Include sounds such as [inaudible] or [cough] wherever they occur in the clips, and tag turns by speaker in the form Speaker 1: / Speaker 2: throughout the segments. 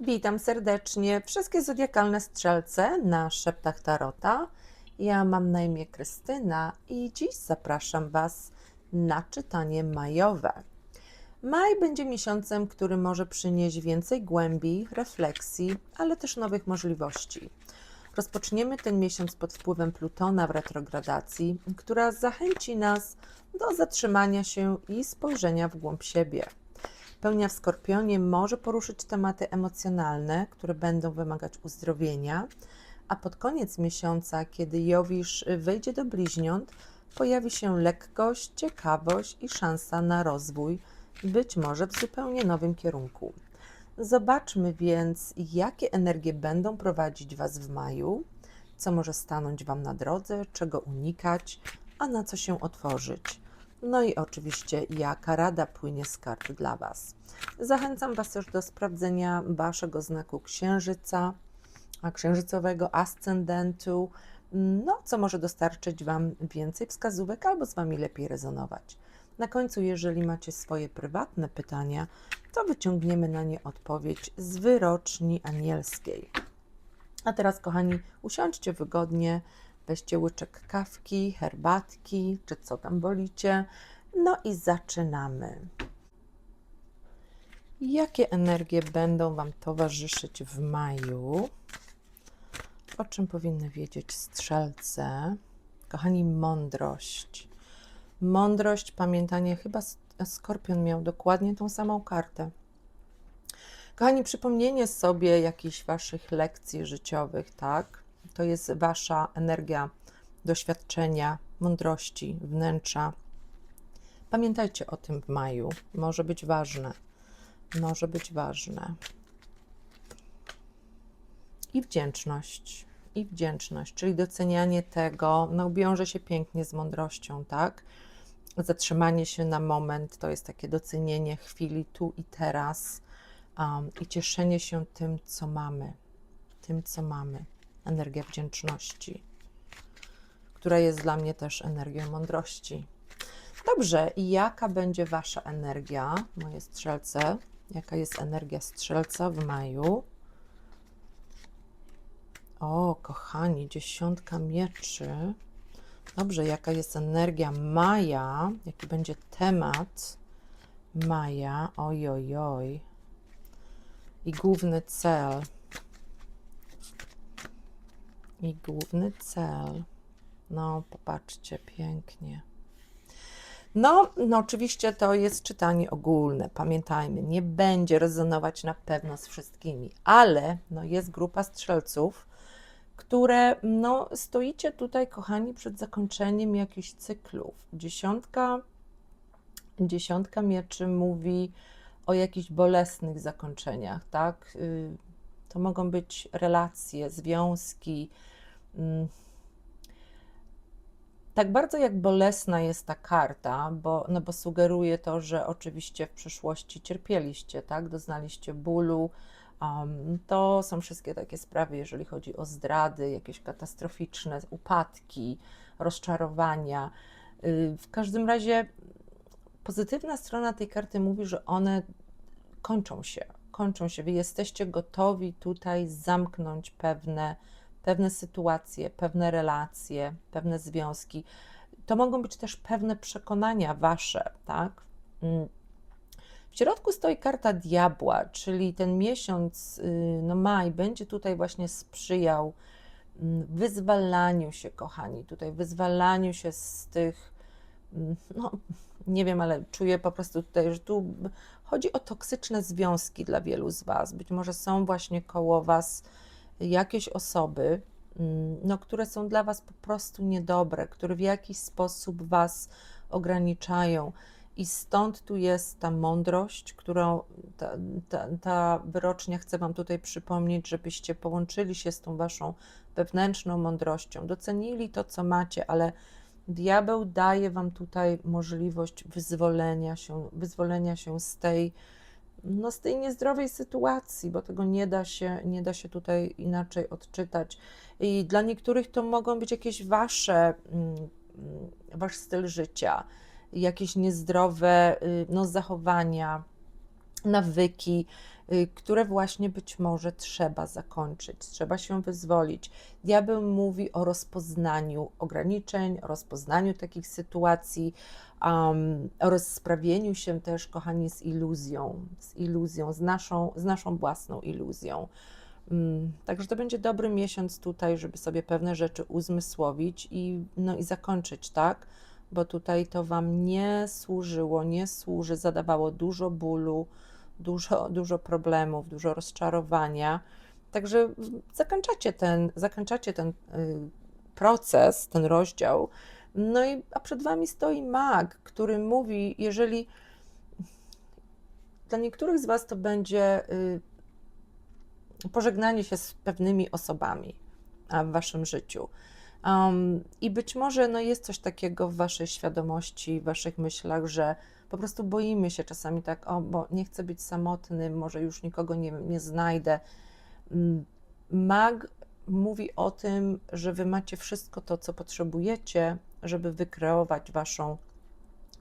Speaker 1: Witam serdecznie wszystkie zodiakalne strzelce na szeptach Tarota. Ja mam na imię Krystyna i dziś zapraszam Was na czytanie majowe. Maj będzie miesiącem, który może przynieść więcej głębi, refleksji, ale też nowych możliwości. Rozpoczniemy ten miesiąc pod wpływem Plutona w retrogradacji, która zachęci nas do zatrzymania się i spojrzenia w głąb siebie. Pełnia w Skorpionie może poruszyć tematy emocjonalne, które będą wymagać uzdrowienia, a pod koniec miesiąca, kiedy Jowisz wejdzie do bliźniąt, pojawi się lekkość, ciekawość i szansa na rozwój, być może w zupełnie nowym kierunku. Zobaczmy więc, jakie energie będą prowadzić Was w maju, co może stanąć Wam na drodze, czego unikać, a na co się otworzyć. No i oczywiście, jaka rada płynie z kart dla Was. Zachęcam Was też do sprawdzenia Waszego znaku księżyca, księżycowego ascendentu, no, co może dostarczyć Wam więcej wskazówek albo z Wami lepiej rezonować. Na końcu, jeżeli macie swoje prywatne pytania, to wyciągniemy na nie odpowiedź z wyroczni anielskiej. A teraz, kochani, usiądźcie wygodnie, weźcie łyczek kawki, herbatki, czy co tam wolicie. No i zaczynamy. Jakie energie będą Wam towarzyszyć w maju? O czym powinny wiedzieć strzelce? Kochani, mądrość. Mądrość, pamiętanie, chyba Skorpion miał dokładnie tą samą kartę. Kochani, przypomnienie sobie jakichś Waszych lekcji życiowych, tak? To jest Wasza energia doświadczenia, mądrości, wnętrza. Pamiętajcie o tym w maju. Może być ważne. Może być ważne. I wdzięczność. I wdzięczność, czyli docenianie tego, no wiąże się pięknie z mądrością, tak? Zatrzymanie się na moment to jest takie docenienie chwili tu i teraz um, i cieszenie się tym, co mamy. Tym, co mamy energia wdzięczności, która jest dla mnie też energią mądrości. Dobrze, i jaka będzie Wasza energia, moje strzelce? Jaka jest energia strzelca w maju? O, kochani, dziesiątka mieczy. Dobrze, jaka jest energia maja? Jaki będzie temat maja? Oj, oj, oj. I główny cel i główny cel. No, popatrzcie, pięknie. No, no, oczywiście to jest czytanie ogólne. Pamiętajmy, nie będzie rezonować na pewno z wszystkimi, ale no, jest grupa strzelców, które no, stoicie tutaj, kochani, przed zakończeniem jakichś cyklów. Dziesiątka, dziesiątka mieczy mówi o jakichś bolesnych zakończeniach, tak? To mogą być relacje, związki. Mm. Tak bardzo jak bolesna jest ta karta, bo, no bo sugeruje to, że oczywiście w przeszłości cierpieliście, tak? Doznaliście bólu. Um, to są wszystkie takie sprawy, jeżeli chodzi o zdrady, jakieś katastroficzne upadki, rozczarowania. Y, w każdym razie pozytywna strona tej karty mówi, że one kończą się, kończą się. Wy jesteście gotowi tutaj zamknąć pewne, pewne sytuacje, pewne relacje, pewne związki. To mogą być też pewne przekonania wasze, tak? Mm. W środku stoi karta diabła, czyli ten miesiąc, y, no maj, będzie tutaj właśnie sprzyjał mm, wyzwalaniu się, kochani, tutaj wyzwalaniu się z tych, mm, no nie wiem, ale czuję po prostu tutaj, że tu chodzi o toksyczne związki dla wielu z Was. Być może są właśnie koło Was jakieś osoby, mm, no, które są dla Was po prostu niedobre, które w jakiś sposób Was ograniczają. I stąd tu jest ta mądrość, którą ta, ta, ta wyrocznia chce Wam tutaj przypomnieć, żebyście połączyli się z tą Waszą wewnętrzną mądrością, docenili to, co macie, ale Diabeł daje wam tutaj możliwość wyzwolenia się, wyzwolenia się z tej, no, z tej niezdrowej sytuacji, bo tego nie da się, nie da się tutaj inaczej odczytać. I dla niektórych to mogą być jakieś wasze, mm, wasz styl życia, jakieś niezdrowe y, no, zachowania, nawyki, które właśnie być może trzeba zakończyć, trzeba się wyzwolić. Diabeł mówi o rozpoznaniu ograniczeń, o rozpoznaniu takich sytuacji, um, o rozprawieniu się też, kochani, z iluzją, z iluzją, z naszą, z naszą własną iluzją. Mm, Także to będzie dobry miesiąc tutaj, żeby sobie pewne rzeczy uzmysłowić i, no i zakończyć, tak? Bo tutaj to Wam nie służyło, nie służy, zadawało dużo bólu, dużo, dużo problemów, dużo rozczarowania. Także zakończacie ten, zakończacie ten y, proces, ten rozdział. No i a przed Wami stoi mag, który mówi, jeżeli dla niektórych z Was to będzie y, pożegnanie się z pewnymi osobami w waszym życiu. Um, I być może no, jest coś takiego w waszej świadomości, w waszych myślach, że po prostu boimy się czasami tak, o, bo nie chcę być samotny, może już nikogo nie, nie znajdę. Mm, Mag mówi o tym, że wy macie wszystko to, co potrzebujecie, żeby wykreować waszą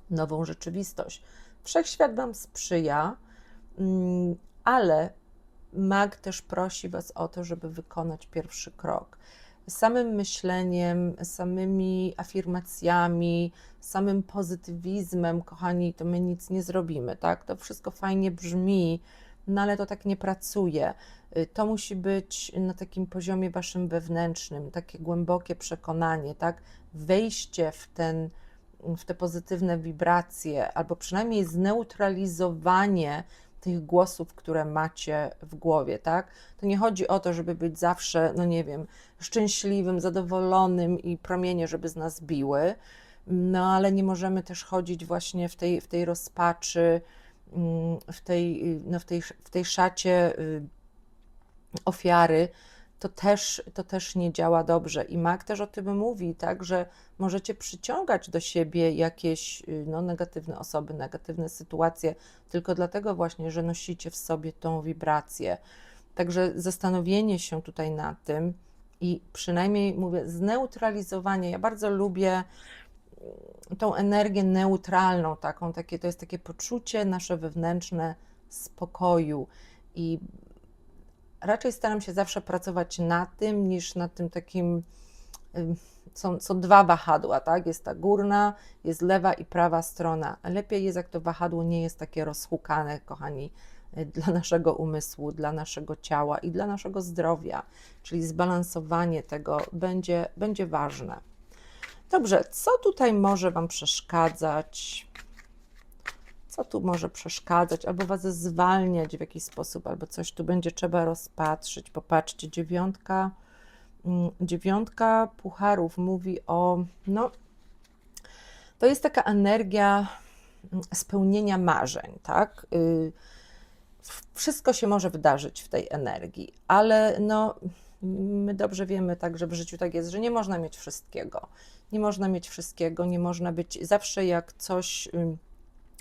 Speaker 1: nową rzeczywistość. Wszechświat wam sprzyja, mm, ale mag też prosi was o to, żeby wykonać pierwszy krok. Samym myśleniem, samymi afirmacjami, samym pozytywizmem, kochani, to my nic nie zrobimy, tak? To wszystko fajnie brzmi, no ale to tak nie pracuje. Y, To musi być na takim poziomie waszym wewnętrznym, takie głębokie przekonanie, tak? Wejście w ten, w te pozytywne wibracje, albo przynajmniej zneutralizowanie tych głosów, które macie w głowie, tak? To nie chodzi o to, żeby być zawsze, no nie wiem, szczęśliwym, zadowolonym i promienie, żeby z nas biły, no ale nie możemy też chodzić właśnie w tej, w tej rozpaczy, mm, w tej, no, w tej, w tej szacie y, ofiary, to też, to też nie działa dobrze. I Mag też o tym mówi, tak, że możecie przyciągać do siebie jakieś y, no, negatywne osoby, negatywne sytuacje, tylko dlatego właśnie, że nosicie w sobie tą wibrację. Także zastanowienie się tutaj nad tym i przynajmniej mówię, zneutralizowanie. Ja bardzo lubię mm, tą energię neutralną, taką, takie, to jest takie poczucie nasze wewnętrzne spokoju i raczej staram się zawsze pracować na tym, niż na tym takim. Są, są dwa wahadła, tak? Jest ta górna, jest lewa i prawa strona. Lepiej jest, jak to wahadło nie jest takie rozhukane, kochani, y, dla [laughs] naszego umysłu, dla naszego ciała i dla naszego zdrowia. Czyli zbalansowanie tego będzie, będzie ważne. Dobrze, co tutaj może Wam przeszkadzać? Co tu może przeszkadzać, albo Was zwalniać w jakiś sposób, albo coś tu będzie trzeba rozpatrzyć. Popatrzcie, dziewiątka, mm, dziewiątka pucharów mówi o, no, to jest taka energia mm, spełnienia marzeń, tak? Y, Wszystko się może wydarzyć w tej energii, ale no, my dobrze wiemy tak, że w życiu tak jest, że nie można mieć wszystkiego. Nie można mieć wszystkiego, nie można być zawsze jak coś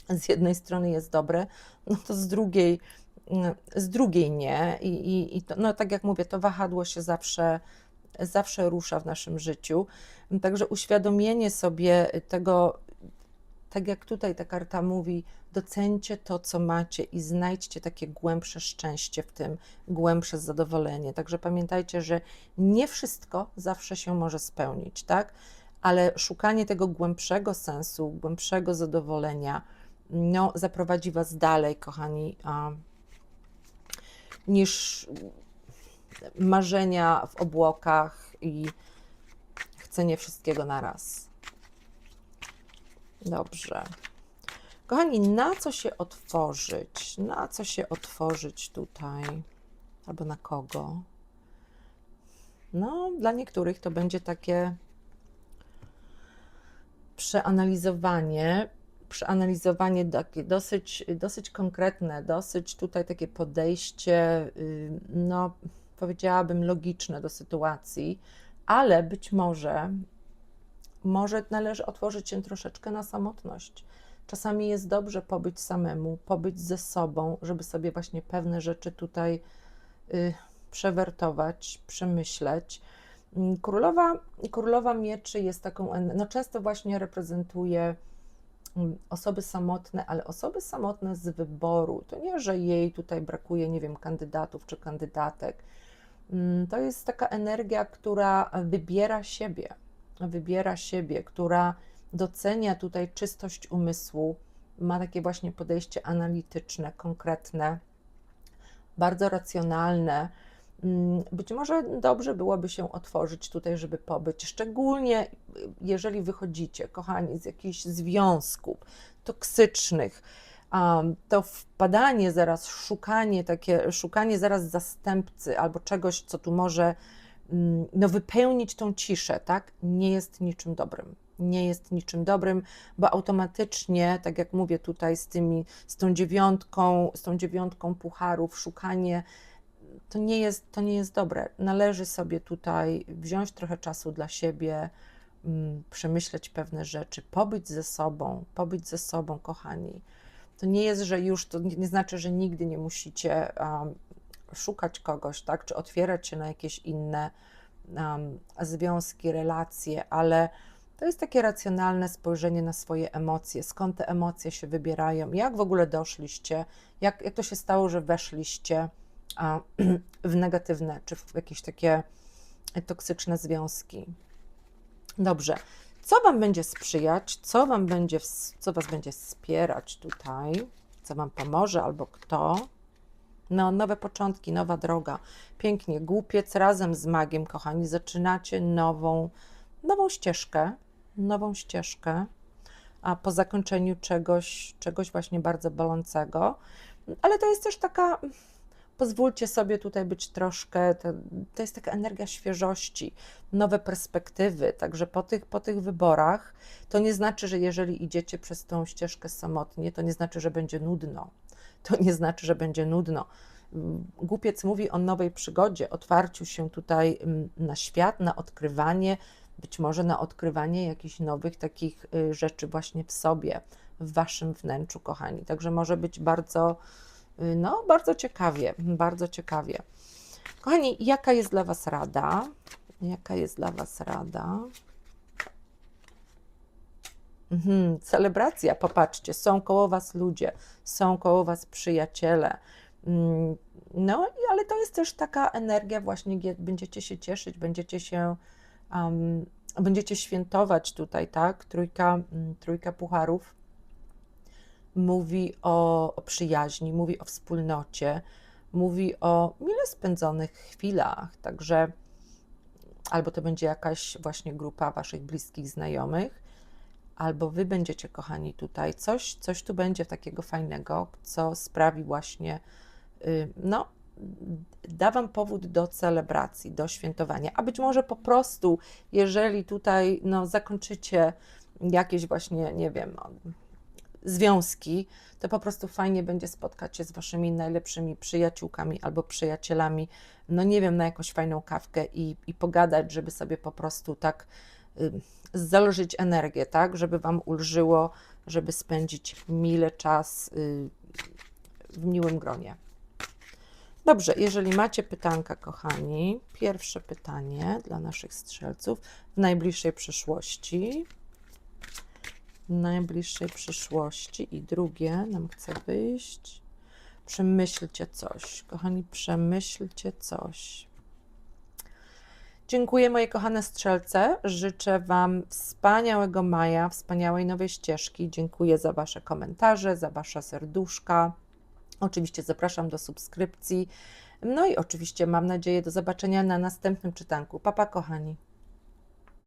Speaker 1: z jednej strony jest dobre, no to z drugiej, mm, z drugiej nie. I, i, i to, no tak jak mówię, to wahadło się zawsze, zawsze rusza w naszym życiu. Także uświadomienie sobie tego, tak jak tutaj ta karta mówi, docencie to, co macie i znajdźcie takie głębsze szczęście w tym, głębsze zadowolenie. Także pamiętajcie, że nie wszystko zawsze się może spełnić, tak? Ale szukanie tego głębszego sensu, głębszego zadowolenia, no, zaprowadzi Was dalej, kochani, niż marzenia w obłokach i chcenie wszystkiego na raz. Dobrze. Kochani, na co się otworzyć? Na co się otworzyć tutaj? Albo na kogo? No, dla niektórych to będzie takie przeanalizowanie, przeanalizowanie takie dosyć, dosyć konkretne, dosyć tutaj takie podejście, y, no powiedziałabym logiczne do sytuacji, ale być może, może należy otworzyć się troszeczkę na samotność. Czasami jest dobrze pobyć samemu, pobyć ze sobą, żeby sobie właśnie pewne rzeczy tutaj y, przewertować, przemyśleć. Mm, Królowa, królowa mieczy jest taką, no często właśnie reprezentuje osoby samotne, ale osoby samotne z wyboru. To nie, że jej tutaj brakuje, nie wiem, kandydatów czy kandydatek. Mm, To jest taka energia, która wybiera siebie, wybiera siebie, która docenia tutaj czystość umysłu, ma takie właśnie podejście analityczne, konkretne, bardzo racjonalne. Mm, Być może dobrze byłoby się otworzyć tutaj, żeby pobyć, szczególnie y, jeżeli wychodzicie, kochani, z jakichś związków toksycznych. um, To wpadanie zaraz, szukanie takie, szukanie zaraz zastępcy albo czegoś, co tu może mm, no, wypełnić tą ciszę, tak, nie jest niczym dobrym. Nie jest niczym dobrym, bo automatycznie, tak jak mówię tutaj z tymi, z tą dziewiątką, z tą dziewiątką pucharów, szukanie to nie jest, to nie jest dobre. Należy sobie tutaj wziąć trochę czasu dla siebie, mm, przemyśleć pewne rzeczy, pobyć ze sobą, pobyć ze sobą, kochani. To nie jest, że już, to nie znaczy, że nigdy nie musicie um, szukać kogoś, tak, czy otwierać się na jakieś inne um, związki, relacje, ale to jest takie racjonalne spojrzenie na swoje emocje, skąd te emocje się wybierają, jak w ogóle doszliście, jak, jak to się stało, że weszliście [clears throat] w negatywne czy w jakieś takie toksyczne związki. Dobrze. Co Wam będzie sprzyjać? Co Wam będzie, co Was będzie wspierać tutaj? Co Wam pomoże albo kto? No, nowe początki, nowa droga. Pięknie. Głupiec razem z magiem, kochani, zaczynacie nową, nową ścieżkę. Nową ścieżkę. A po zakończeniu czegoś, czegoś właśnie bardzo bolącego. Ale to jest też taka pozwólcie sobie tutaj być troszkę, to, to jest taka energia świeżości, nowe perspektywy, także po tych, po tych wyborach to nie znaczy, że jeżeli idziecie przez tą ścieżkę samotnie, to nie znaczy, że będzie nudno, to nie znaczy, że będzie nudno. Głupiec mówi o nowej przygodzie, otwarciu się tutaj mm, na świat, na odkrywanie, być może na odkrywanie jakichś nowych takich y, rzeczy właśnie w sobie, w waszym wnętrzu, kochani. Także może być bardzo No, bardzo ciekawie, bardzo ciekawie. Kochani, jaka jest dla Was rada? Jaka jest dla Was rada? Mhm, celebracja, popatrzcie, są koło Was ludzie, są koło Was przyjaciele. Mm, No, ale to jest też taka energia, właśnie gie- będziecie się cieszyć, będziecie się, um, będziecie świętować tutaj, tak? Trójka, mm, trójka pucharów mówi o, o przyjaźni, mówi o wspólnocie, mówi o mile spędzonych chwilach. Także albo to będzie jakaś właśnie grupa Waszych bliskich znajomych, albo Wy będziecie, kochani, tutaj coś, coś tu będzie takiego fajnego, co sprawi właśnie, y, no, da Wam powód do celebracji, do świętowania. A być może po prostu, jeżeli tutaj no, zakończycie jakieś właśnie, nie wiem, związki, to po prostu fajnie będzie spotkać się z waszymi najlepszymi przyjaciółkami albo przyjacielami, no nie wiem, na jakąś fajną kawkę i, i pogadać, żeby sobie po prostu tak y, zalożyć energię, tak, żeby wam ulżyło, żeby spędzić mile czas y, w miłym gronie. Dobrze, jeżeli macie pytanka, kochani, pierwsze pytanie dla naszych strzelców w najbliższej przyszłości najbliższej przyszłości. I drugie nam chce wyjść. Przemyślcie coś. Kochani, przemyślcie coś. Dziękuję moje kochane strzelce. Życzę Wam wspaniałego maja, wspaniałej nowej ścieżki. Dziękuję za Wasze komentarze, za Wasze serduszka. Oczywiście zapraszam do subskrypcji. No i oczywiście mam nadzieję do zobaczenia na następnym czytanku. Papa, kochani.